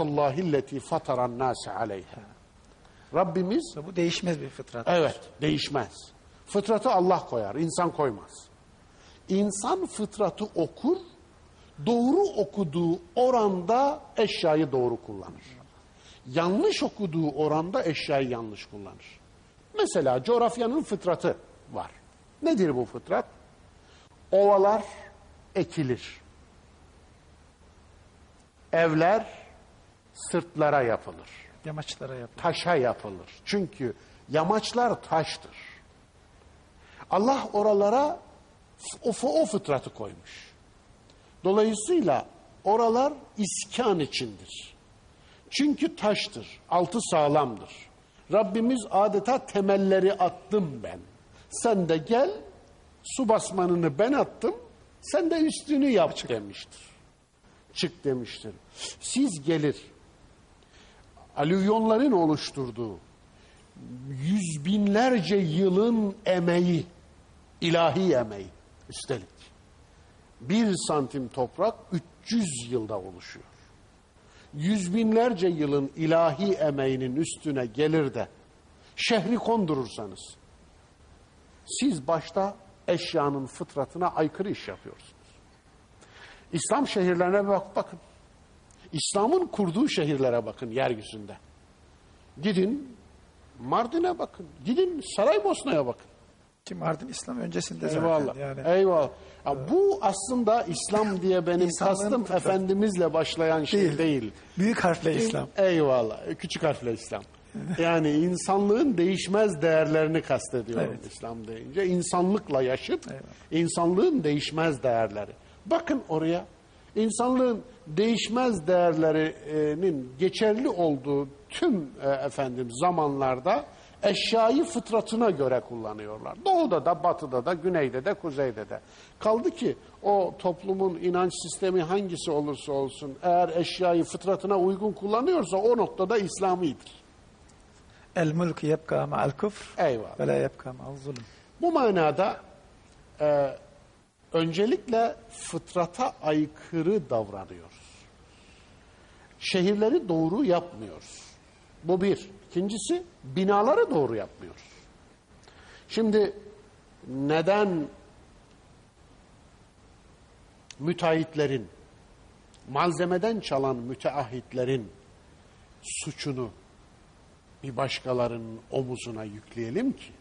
Allahilleti fataran nase aleyha. Rabbimiz Bu değişmez bir fıtrat. evet değişmez. Fıtratı Allah koyar, insan koymaz. İnsan fıtratı okur, doğru okuduğu oranda eşyayı doğru kullanır. Yanlış okuduğu oranda eşyayı yanlış kullanır. Mesela coğrafyanın fıtratı var. Nedir bu fıtrat? Ovalar ekilir. Evler sırtlara yapılır. Yamaçlara yap. Taşa yapılır. Çünkü yamaçlar taştır. Allah oralara o, o fıtratı koymuş. Dolayısıyla oralar iskan içindir. Çünkü taştır, altı sağlamdır. Rabbimiz adeta temelleri attım ben. Sen de gel, su basmanını ben attım, sen de üstünü yap demiştir. Çık demiştir. Siz gelir, alüvyonların oluşturduğu yüz binlerce yılın emeği, ilahi emeği üstelik. Bir santim toprak 300 yılda oluşuyor. Yüz binlerce yılın ilahi emeğinin üstüne gelir de şehri kondurursanız siz başta eşyanın fıtratına aykırı iş yapıyorsunuz. İslam şehirlerine bak bakın. İslam'ın kurduğu şehirlere bakın yeryüzünde. Gidin Mardin'e bakın. Gidin Saraybosna'ya bakın. Ki Mardin İslam öncesinde Eyvallah. zaten. Yani Eyvallah. Ya bu aslında İslam diye benim kastım fıtratı. Efendimizle başlayan şey değil. Değil. büyük harfle İslam. Eyvallah. Küçük harfle İslam. Yani insanlığın değişmez değerlerini kastediyorum Evet. İslam deyince. İnsanlıkla yaşıt, insanlığın değişmez değerleri. Bakın oraya. İnsanlığın değişmez değerlerinin geçerli olduğu tüm e, efendim zamanlarda eşyayı fıtratına göre kullanıyorlar. Doğuda da, batıda da, güneyde de, kuzeyde de. Kaldı ki o toplumun inanç sistemi hangisi olursa olsun eğer eşyayı fıtratına uygun kullanıyorsa o noktada İslamidir. El mulk yebka ma'al küfr ve la yebka ma'al zulüm. Bu manada e, öncelikle fıtrata aykırı davranıyoruz. Şehirleri doğru yapmıyoruz. Bu bir. İkincisi binaları doğru yapmıyoruz. Şimdi neden müteahhitlerin, malzemeden çalan müteahhitlerin suçunu bir başkalarının omuzuna yükleyelim ki?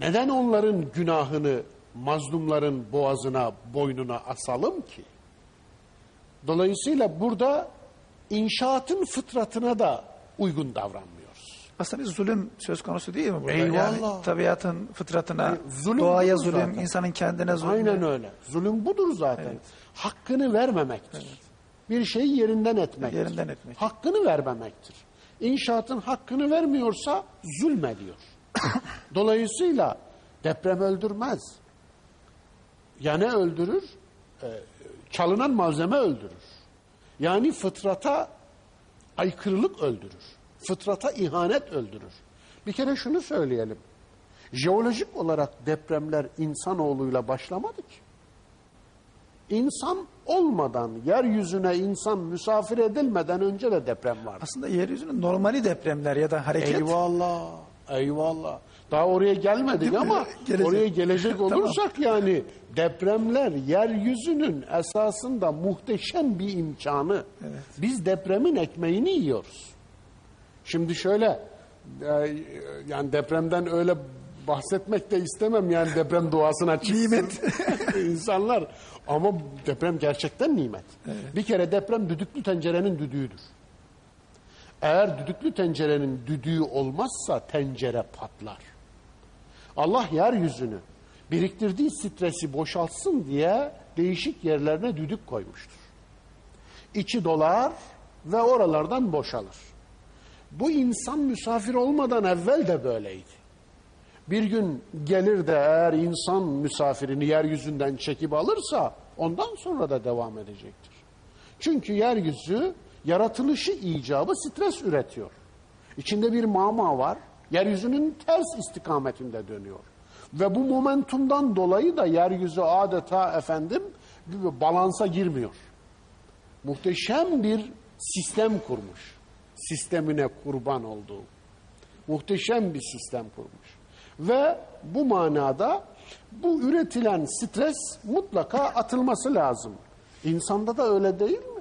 Neden onların günahını mazlumların boğazına, boynuna asalım ki? Dolayısıyla burada inşaatın fıtratına da uygun davranmıyoruz. Aslında bir zulüm söz konusu değil mi burada? Eyvallah. Yani tabiatın fıtratına, E, zulüm doğaya zulüm, zaten. insanın kendine zulüm. Aynen öyle. Zulüm budur zaten. Hakkını vermemektir. Bir şeyi yerinden etmektir. Yerinden etmek. Hakkını vermemektir. İnşaatın hakkını vermiyorsa zulmediyor. Dolayısıyla deprem öldürmez. Ya ne öldürür? Ee, çalınan malzeme öldürür. Yani fıtrata aykırılık öldürür. Fıtrata ihanet öldürür. Bir kere şunu söyleyelim. Jeolojik olarak depremler insanoğluyla başlamadı ki. İnsan olmadan, yeryüzüne insan misafir edilmeden önce de deprem vardı. Aslında yeryüzünün normali depremler ya da hareket. Eyvallah, eyvallah. Daha oraya gelmedik ama Gelecek. oraya gelecek Tamam. olursak yani depremler yeryüzünün esasında muhteşem bir imkanı. Biz depremin ekmeğini yiyoruz. Şimdi şöyle e, yani depremden öyle bahsetmek de istemem yani deprem doğasına çıksın. Nimet. insanlar ama deprem gerçekten nimet. Bir kere deprem düdüklü tencerenin düdüğüdür. Eğer düdüklü tencerenin düdüğü olmazsa tencere patlar. Allah yeryüzünü biriktirdiği stresi boşaltsın diye değişik yerlerine düdük koymuştur. İçi dolar ve oralardan boşalır. Bu insan misafir olmadan evvel de böyleydi. Bir gün gelir de eğer insan misafirini yeryüzünden çekip alırsa ondan sonra da devam edecektir. Çünkü yeryüzü yaratılışı icabı stres üretiyor. İçinde bir mama var. Yeryüzünün ters istikametinde dönüyor. Ve bu momentumdan dolayı da yeryüzü adeta efendim balansa girmiyor. Muhteşem bir sistem kurmuş. Sistemine kurban olduğu. Muhteşem bir sistem kurmuş. Ve bu manada bu üretilen stres mutlaka atılması lazım. İnsanda da öyle değil mi?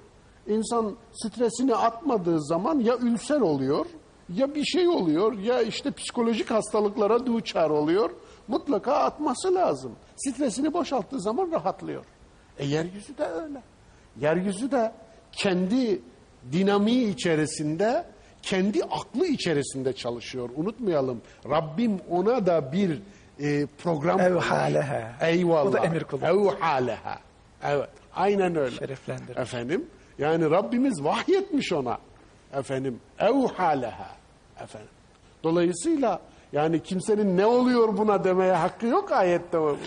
İnsan stresini atmadığı zaman ya ülser oluyor, ya bir şey oluyor, ya işte psikolojik hastalıklara duçar oluyor. Mutlaka atması lazım. Stresini boşalttığı zaman rahatlıyor. E yeryüzü de öyle. Yeryüzü de kendi dinamiği içerisinde, kendi aklı içerisinde çalışıyor. Unutmayalım. Rabbim ona da bir e, program Evhaleha. Eyvallah. O da emir kulu. Evhaleha. Evet. Aynen öyle. Şereflendir. Efendim. Yani Rabbimiz vahyetmiş ona. Efendim. Evhaleha. Efendim. Dolayısıyla yani kimsenin ne oluyor buna demeye hakkı yok ayette. bu-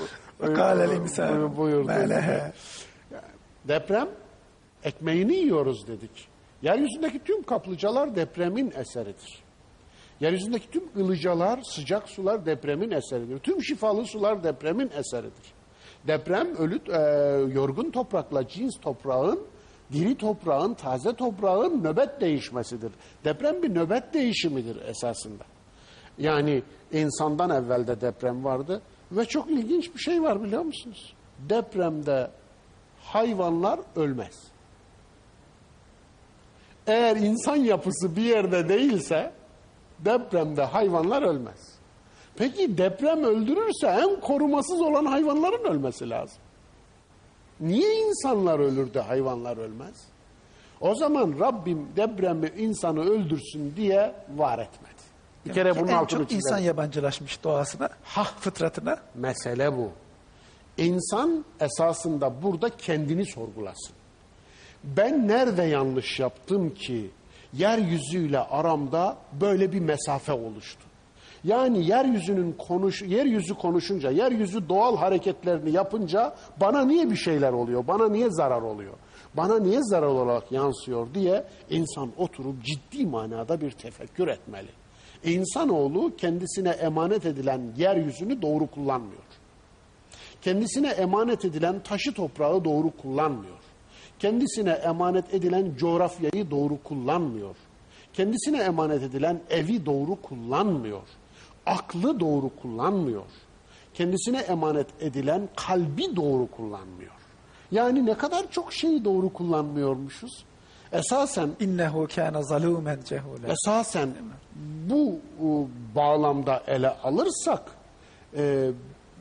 bu- Kâlel insan buyurdu. Deprem ekmeğini yiyoruz dedik. Yeryüzündeki tüm kaplıcalar depremin eseridir. Yeryüzündeki tüm ılıcalar, sıcak sular depremin eseridir. Tüm şifalı sular depremin eseridir. Deprem ölü, e, yorgun toprakla cins toprağın, diri toprağın, taze toprağın nöbet değişmesidir. Deprem bir nöbet değişimidir esasında. Yani insandan evvelde deprem vardı ve çok ilginç bir şey var biliyor musunuz? Depremde hayvanlar ölmez. Eğer insan yapısı bir yerde değilse depremde hayvanlar ölmez. Peki deprem öldürürse en korumasız olan hayvanların ölmesi lazım. Niye insanlar ölür de hayvanlar ölmez? O zaman Rabbim depremi insanı öldürsün diye var etmedi. Bir kere Demek bunun en altını çok insan çizelim. yabancılaşmış doğasına, Ha. fıtratına. Mesele bu. İnsan esasında burada kendini sorgulasın. Ben nerede yanlış yaptım ki yeryüzüyle aramda böyle bir mesafe oluştu? Yani yeryüzünün konuş yeryüzü konuşunca, yeryüzü doğal hareketlerini yapınca bana niye bir şeyler oluyor? Bana niye zarar oluyor? Bana niye zarar olarak yansıyor diye insan oturup ciddi manada bir tefekkür etmeli. İnsanoğlu kendisine emanet edilen yeryüzünü doğru kullanmıyor kendisine emanet edilen taşı toprağı doğru kullanmıyor. Kendisine emanet edilen coğrafyayı doğru kullanmıyor. Kendisine emanet edilen evi doğru kullanmıyor. Aklı doğru kullanmıyor. Kendisine emanet edilen kalbi doğru kullanmıyor. Yani ne kadar çok şeyi doğru kullanmıyormuşuz. Esasen İnnehu kâne zalûmen cehûle. esasen bu e, bağlamda ele alırsak e,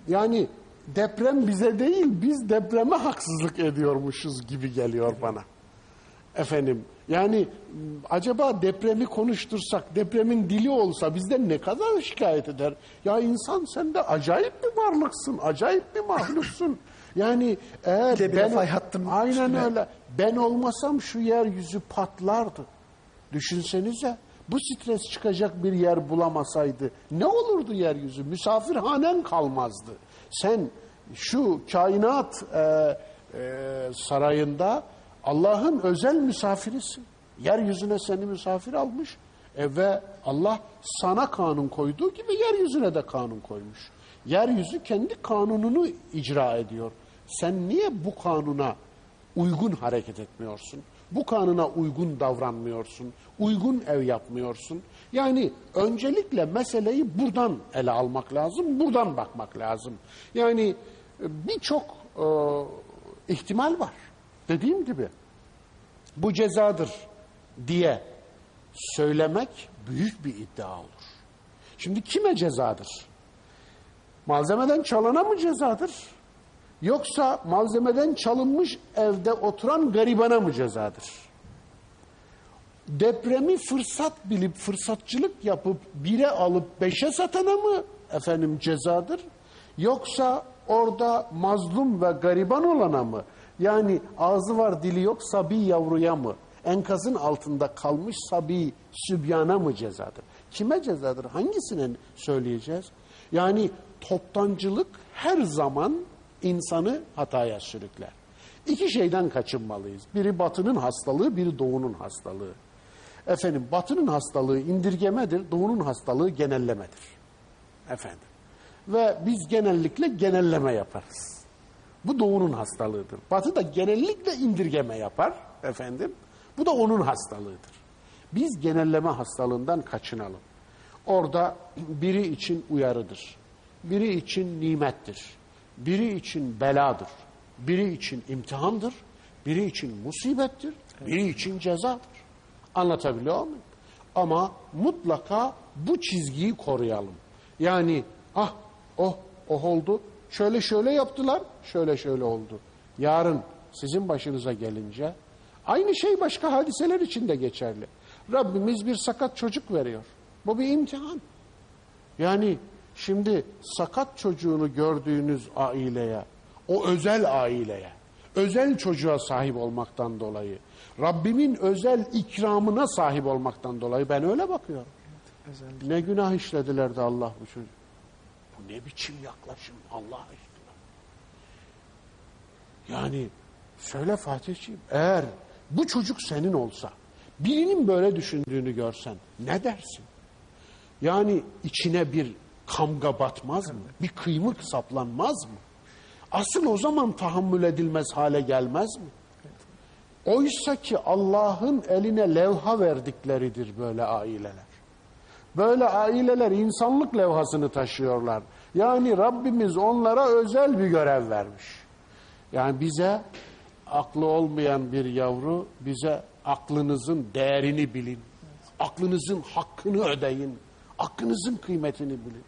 yani deprem bize değil biz depreme haksızlık ediyormuşuz gibi geliyor bana. Efendim yani acaba depremi konuştursak depremin dili olsa bizden ne kadar şikayet eder? Ya insan sen de acayip bir varlıksın, acayip bir mahluksun. Yani eğer de hattının aynen üstüne- öyle. Ben olmasam şu yeryüzü patlardı. Düşünsenize bu stres çıkacak bir yer bulamasaydı ne olurdu yeryüzü? Misafirhanen kalmazdı. Sen şu kainat e, e, sarayında Allah'ın özel misafirisin. Yeryüzüne seni misafir almış e, ve Allah sana kanun koyduğu gibi yeryüzüne de kanun koymuş. Yeryüzü kendi kanununu icra ediyor. Sen niye bu kanuna uygun hareket etmiyorsun. Bu kanuna uygun davranmıyorsun. Uygun ev yapmıyorsun. Yani öncelikle meseleyi buradan ele almak lazım. Buradan bakmak lazım. Yani birçok e, ihtimal var. Dediğim gibi bu cezadır diye söylemek büyük bir iddia olur. Şimdi kime cezadır? Malzemeden çalana mı cezadır? Yoksa malzemeden çalınmış evde oturan garibana mı cezadır? Depremi fırsat bilip fırsatçılık yapıp bire alıp beşe satana mı efendim cezadır? Yoksa orada mazlum ve gariban olana mı? Yani ağzı var dili yok sabi yavruya mı? Enkazın altında kalmış sabi sübyana mı cezadır? Kime cezadır? Hangisine söyleyeceğiz? Yani toptancılık her zaman insanı hataya sürükler. İki şeyden kaçınmalıyız. Biri batının hastalığı, biri doğunun hastalığı. Efendim batının hastalığı indirgemedir, doğunun hastalığı genellemedir. Efendim. Ve biz genellikle genelleme yaparız. Bu doğunun hastalığıdır. Batı da genellikle indirgeme yapar efendim. Bu da onun hastalığıdır. Biz genelleme hastalığından kaçınalım. Orada biri için uyarıdır. Biri için nimettir. Biri için beladır. Biri için imtihandır. Biri için musibettir. Biri için cezadır. Anlatabiliyor muyum? Ama mutlaka bu çizgiyi koruyalım. Yani ah oh oh oldu. Şöyle şöyle yaptılar. Şöyle şöyle oldu. Yarın sizin başınıza gelince aynı şey başka hadiseler için de geçerli. Rabbimiz bir sakat çocuk veriyor. Bu bir imtihan. Yani şimdi sakat çocuğunu gördüğünüz aileye, o özel aileye, özel çocuğa sahip olmaktan dolayı, Rabbimin özel ikramına sahip olmaktan dolayı ben öyle bakıyorum. Özellikle. Ne günah işlediler de Allah bu çocuk. Bu ne biçim yaklaşım Allah aşkına. Yani söyle Fatihciğim eğer bu çocuk senin olsa birinin böyle düşündüğünü görsen ne dersin? Yani içine bir kamga batmaz mı? Bir kıymık saplanmaz mı? Asıl o zaman tahammül edilmez hale gelmez mi? Oysa ki Allah'ın eline levha verdikleridir böyle aileler. Böyle aileler insanlık levhasını taşıyorlar. Yani Rabbimiz onlara özel bir görev vermiş. Yani bize aklı olmayan bir yavru bize aklınızın değerini bilin. Aklınızın hakkını ödeyin. Aklınızın kıymetini bilin.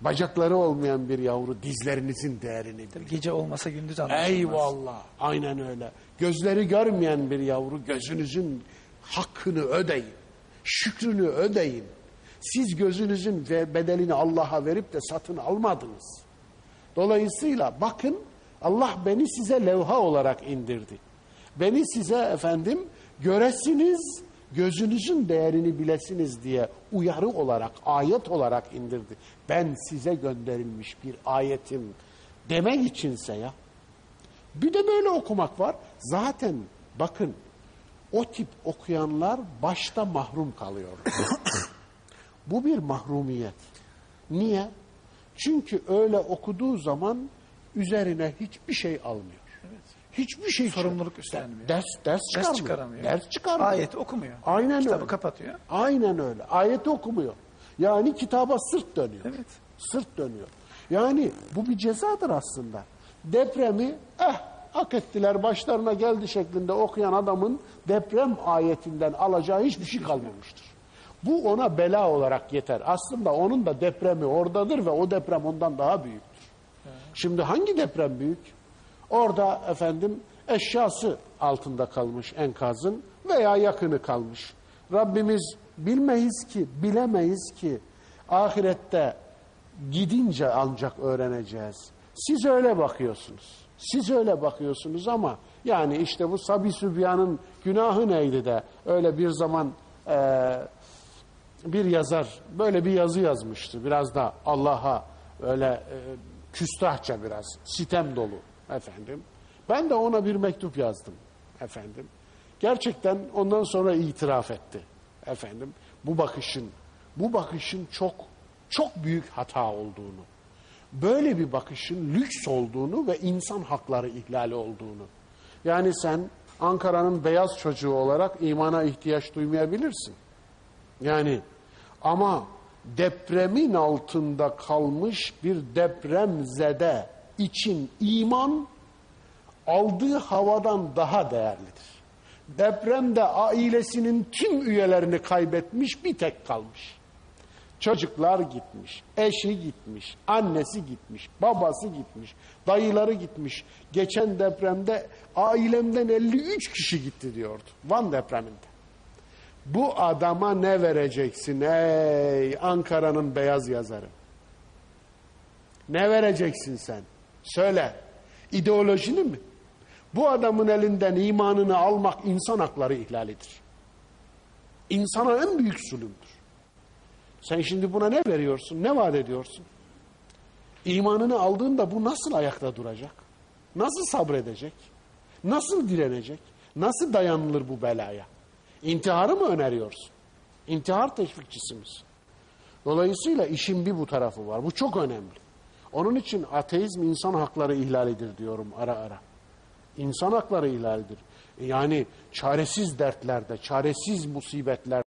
Bacakları olmayan bir yavru dizlerinizin değerini bilin. Gece olmasa gündüz anlaşılmaz. Eyvallah. Aynen öyle. Gözleri görmeyen bir yavru gözünüzün hakkını ödeyin. Şükrünü ödeyin. Siz gözünüzün ve bedelini Allah'a verip de satın almadınız. Dolayısıyla bakın Allah beni size levha olarak indirdi. Beni size efendim göresiniz, gözünüzün değerini bilesiniz diye uyarı olarak, ayet olarak indirdi. Ben size gönderilmiş bir ayetim demek içinse ya. Bir de böyle okumak var. Zaten bakın o tip okuyanlar başta mahrum kalıyor. Bu bir mahrumiyet. Niye? Çünkü öyle okuduğu zaman üzerine hiçbir şey almıyor. Hiçbir şey Sorumluluk üstlenmiyor. Ders ders çıkarmıyor. Ders çıkaramıyor. Ders çıkarmıyor. Ayet okumuyor. Aynen Kitabı öyle. kapatıyor. Aynen öyle. Ayeti okumuyor. Yani kitaba sırt dönüyor. Evet. Sırt dönüyor. Yani bu bir cezadır aslında. Depremi eh hak ettiler başlarına geldi şeklinde okuyan adamın deprem ayetinden alacağı hiçbir şey kalmamıştır. Bu ona bela olarak yeter. Aslında onun da depremi oradadır ve o deprem ondan daha büyüktür. Şimdi hangi deprem büyük? Orada efendim eşyası altında kalmış enkazın veya yakını kalmış. Rabbimiz bilmeyiz ki, bilemeyiz ki ahirette gidince ancak öğreneceğiz. Siz öyle bakıyorsunuz. Siz öyle bakıyorsunuz ama yani işte bu Sabi Sübyan'ın günahı neydi de öyle bir zaman eee bir yazar böyle bir yazı yazmıştı. Biraz da Allah'a öyle e, küstahça biraz, sitem dolu efendim. Ben de ona bir mektup yazdım efendim. Gerçekten ondan sonra itiraf etti efendim. Bu bakışın, bu bakışın çok çok büyük hata olduğunu, böyle bir bakışın lüks olduğunu ve insan hakları ihlali olduğunu. Yani sen Ankara'nın beyaz çocuğu olarak imana ihtiyaç duymayabilirsin. Yani ama depremin altında kalmış bir depremzede için iman aldığı havadan daha değerlidir. Depremde ailesinin tüm üyelerini kaybetmiş bir tek kalmış. Çocuklar gitmiş, eşi gitmiş, annesi gitmiş, babası gitmiş, dayıları gitmiş. Geçen depremde ailemden 53 kişi gitti diyordu. Van depreminde. Bu adama ne vereceksin ey Ankara'nın beyaz yazarı? Ne vereceksin sen? Söyle. İdeolojini mi? Bu adamın elinden imanını almak insan hakları ihlalidir. İnsana en büyük zulümdür. Sen şimdi buna ne veriyorsun? Ne vaat ediyorsun? İmanını aldığında bu nasıl ayakta duracak? Nasıl sabredecek? Nasıl direnecek? Nasıl dayanılır bu belaya? İntiharı mı öneriyorsun? İntihar teşvikçisi misin? Dolayısıyla işin bir bu tarafı var. Bu çok önemli. Onun için ateizm insan hakları ihlalidir diyorum ara ara. İnsan hakları ihlalidir. Yani çaresiz dertlerde, çaresiz musibetler